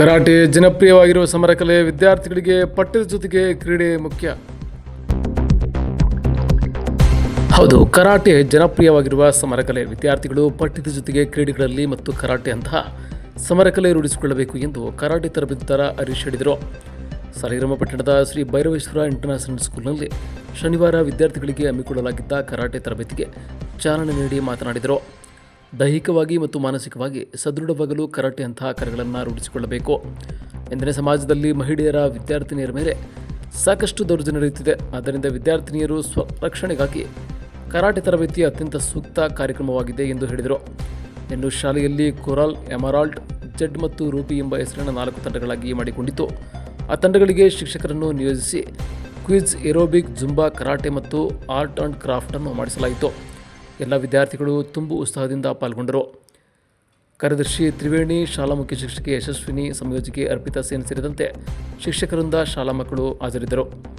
Karate ಜನಪ್ರಿಯವಾಗಿರುವ ಸಮರ ಕಲೆ ವಿದ್ಯಾರ್ಥಿಗಳಿಗೆ ಪಠ್ಯದ ಜೊತೆಗೆ ಕ್ರೀಡೆ ಮುಖ್ಯ. ಹೌದು, ಕರಾಟೆ ಜನಪ್ರಿಯವಾಗಿರುವ ಸಮರಕಲೆ ವಿದ್ಯಾರ್ಥಿಗಳು ಪಠ್ಯದ ಜೊತೆಗೆ ಕ್ರೀಡೆಗಳಲ್ಲಿ ಮತ್ತು ಕರಾಟೆ ಅಂತಹ ಸಮರ ಕಲೆ ರೂಢಿಸಿಕೊಳ್ಳಬೇಕು ಎಂದು ಕರಾಟೆ ತರಬೇತುದಾರ ಹರೀಶ್ ಹೇಳಿದರು. ಸಾಲಿಗ್ರಾಮ ಪಟ್ಟಣದ ಶ್ರೀ ಭೈರವೇಶ್ವರ ಇಂಟರ್ನ್ಯಾಷನಲ್ ಸ್ಕೂಲ್ನಲ್ಲಿ ಶನಿವಾರ ವಿದ್ಯಾರ್ಥಿಗಳಿಗೆ ಹಮ್ಮಿಕೊಳ್ಳಲಾಗಿದ್ದ ಕರಾಟೆ ತರಬೇತಿಗೆ ಚಾಲನೆ ನೀಡಿ ಮಾತನಾಡಿದರು. ದೈಹಿಕವಾಗಿ ಮತ್ತು ಮಾನಸಿಕವಾಗಿ ಸದೃಢವಾಗಲು ಕರಾಟೆ ಅಂತಹ ಕರೆಗಳನ್ನು ರೂಢಿಸಿಕೊಳ್ಳಬೇಕು. ಎಂದರೆ ಸಮಾಜದಲ್ಲಿ ಮಹಿಳೆಯರ ವಿದ್ಯಾರ್ಥಿನಿಯರ ಮೇಲೆ ಸಾಕಷ್ಟು ದೌರ್ಜನ್ಯ ನಡೆಯುತ್ತಿದೆ. ಆದ್ದರಿಂದ ವಿದ್ಯಾರ್ಥಿನಿಯರು ಸ್ವರಕ್ಷಣೆಗಾಗಿ ಕರಾಟೆ ತರಬೇತಿ ಅತ್ಯಂತ ಸೂಕ್ತ ಕಾರ್ಯಕ್ರಮವಾಗಿದೆ ಎಂದು ಹೇಳಿದರು. ಇನ್ನು ಶಾಲೆಯಲ್ಲಿ ಕೊರಾಲ್, ಎಮರಾಲ್ಡ್, ಜೆಡ್ ಮತ್ತು ರೂಪಿ ಎಂಬ ಹೆಸರಿನ ನಾಲ್ಕು ತಂಡಗಳಾಗಿ ಮಾಡಿಕೊಂಡಿತು ಆ ತಂಡಗಳಿಗೆ ಶಿಕ್ಷಕರನ್ನು ನಿಯೋಜಿಸಿ ಕ್ವಿಜ್ ಏರೋಬಿಕ್, ಜುಂಬಾ, ಕರಾಟೆ ಮತ್ತು ಆರ್ಟ್ ಆ್ಯಂಡ್ ಕ್ರಾಫ್ಟನ್ನು ಮಾಡಿಸಲಾಯಿತು. ಎಲ್ಲ ವಿದ್ಯಾರ್ಥಿಗಳು ತುಂಬು ಉತ್ಸಾಹದಿಂದ ಪಾಲ್ಗೊಂಡರು. ಕಾರ್ಯದರ್ಶಿ ತ್ರಿವೇಣಿ ಶಾಲಾ ಮುಖ್ಯ ಶಿಕ್ಷಕಿ ಯಶಸ್ವಿನಿ, ಸಂಯೋಜಕಿ ಅರ್ಪಿತಾ ಸೇನ್ ಸೇರಿದಂತೆ ಶಿಕ್ಷಕರಿಂದ ಶಾಲಾ ಮಕ್ಕಳು ಹಾಜರಿದ್ದರು.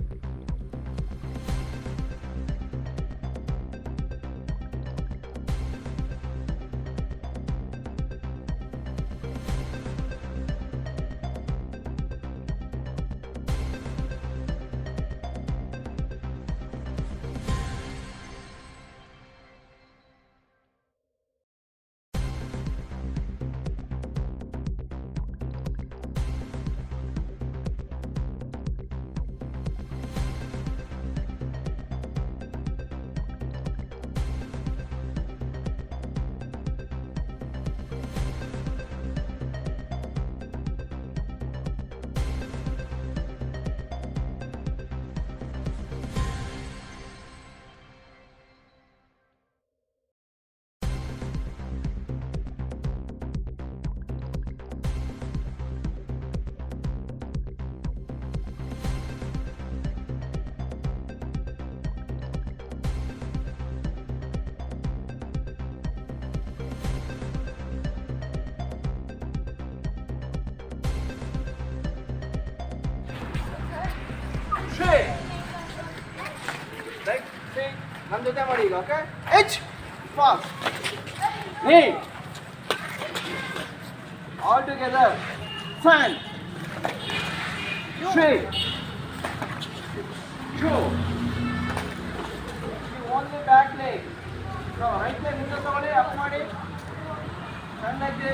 ನನ್ನ ಜೊತೆ ಮಾಡಿ ಈಗ ಓಕೆ ಎಚ್ ಫಾಸ್ಟ್ ನೀ ಆಲ್ ಟುಗೆದರ್ ಫ್ಯಾನ್ ಶ್ರೀ shoe only back leg right leg ಮುಂದೆ ತಗೊಳ್ಳಿ ಅಪ್ ಮಾಡಿ ಸಣ್ಣಕ್ಕೆ